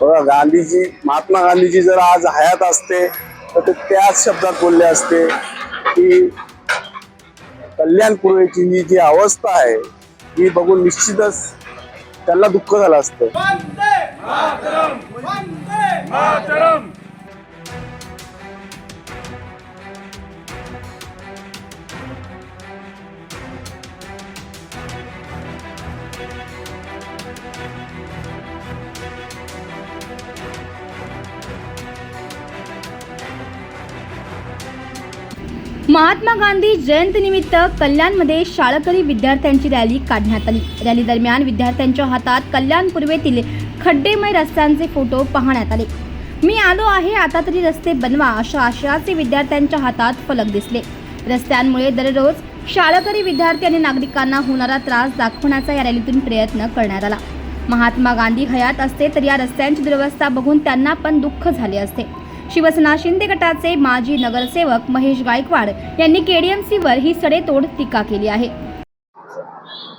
बघा गांधीजी महात्मा गांधीजी जर आज हयात असते तर ते त्याच शब्दात बोलले असते की कल्याणपूर्वेची ही जी अवस्था आहे ही बघून निश्चितच त्यांना दुःख झालं असतं. महात्मा गांधी जयंतीनिमित्त कल्याणमध्ये शाळकरी विद्यार्थ्यांची रॅली काढण्यात आली. रॅली दरम्यान विद्यार्थ्यांच्या हातात कल्याण पूर्वेतील खड्डेमय रस्त्यांचे फोटो पाहण्यात आले. मी आलो आहे आता तरी रस्ते बनवा अशा आशयाचे विद्यार्थ्यांच्या हातात फलक दिसले. रस्त्यांमुळे दररोज शाळकरी विद्यार्थी आणि नागरिकांना होणारा त्रास दाखवण्याचा या रॅलीतून प्रयत्न करण्यात आला. महात्मा गांधी हयात असते तर या रस्त्यांची दुरवस्था बघून त्यांना पण दुःख झाले असते. शिवसेना शिंदे गटाचे माजी नगरसेवक महेश गायकवाड यांनी केडीएमसीवर ही सडेतोड टीका केली आहे.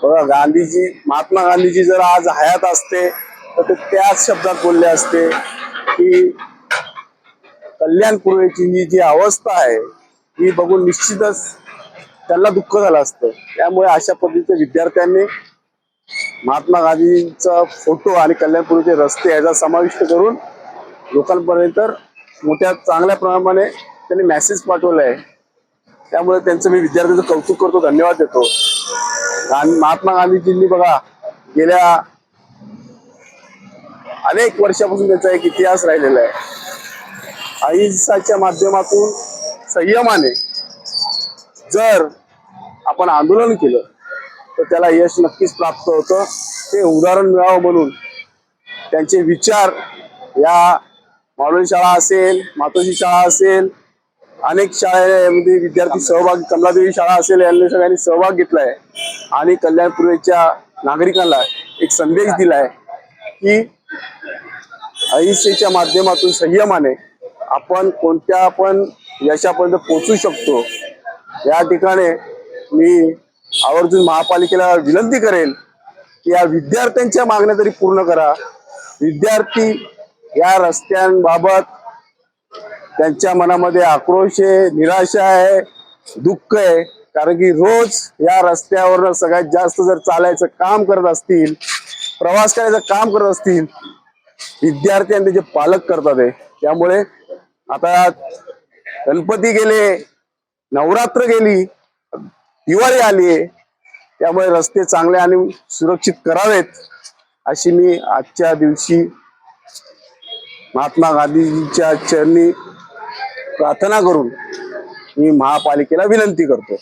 बघा गांधीजी महात्मा गांधीजी जर आज हयात असते तर ते त्याच शब्दात बोलले असते की कल्याणपूर्वेची ही जी अवस्था आहे ही बघून निश्चितच त्यांना दुःख झालं असतं. त्यामुळे अशा पद्धतीच्या विद्यार्थ्यांनी महात्मा गांधींचा फोटो आणि कल्याणपूर्वीचे रस्ते याचा समाविष्ट करून लोकांपर्यंत मोठ्या चांगल्या प्रमाणे त्यांनी मेसेज पाठवला आहे त्यामुळे त्यांचं मी विद्यार्थ्यांचं कौतुक करतो धन्यवाद देतो. आणि महात्मा गांधीजींनी बघा गेल्या अनेक वर्षापासून त्यांचा एक इतिहास राहिलेला आहे. अहिंसाच्या माध्यमातून संयमाने जर आपण आंदोलन केलं तर त्याला यश नक्कीच प्राप्त होतं. ते उदाहरण मिळावं म्हणून त्यांचे विचार या मावळी शाळा असेल मातोशी शाळा असेल अनेक शाळेमध्ये विद्यार्थी सहभाग कमलादेवी शाळा असेल यांनी सगळ्यांनी सहभाग घेतलाय. आणि कल्याणपूर्वेच्या नागरिकांना एक संदेश दिलाय की अहिंसेच्या माध्यमातून संयमाने आपण कोणत्या पण यशापर्यंत पोहोचू शकतो. या ठिकाणी मी आवर्जून महापालिकेला विनंती करेल की या विद्यार्थ्यांच्या मागण्या तरी पूर्ण करा. विद्यार्थी या रस्त्यांबाबत त्यांच्या मनामध्ये आक्रोश आहे निराशा आहे दुःख आहे. कारण की रोज या रस्त्यावर सगळ्यात जास्त जर चालायचं काम करत असतील प्रवास करायचं काम करत असतील विद्यार्थी आणि त्याचे पालक करतात आहे त्यामुळे आता गणपती गेले नवरात्र गेली दिवाळी आली त्यामुळे रस्ते चांगले आणि सुरक्षित करावेत अशी मी आजच्या दिवशी महात्मा गांधीजीच्या चरणी प्रार्थना करून मी महापालिकेला विनंती करतो.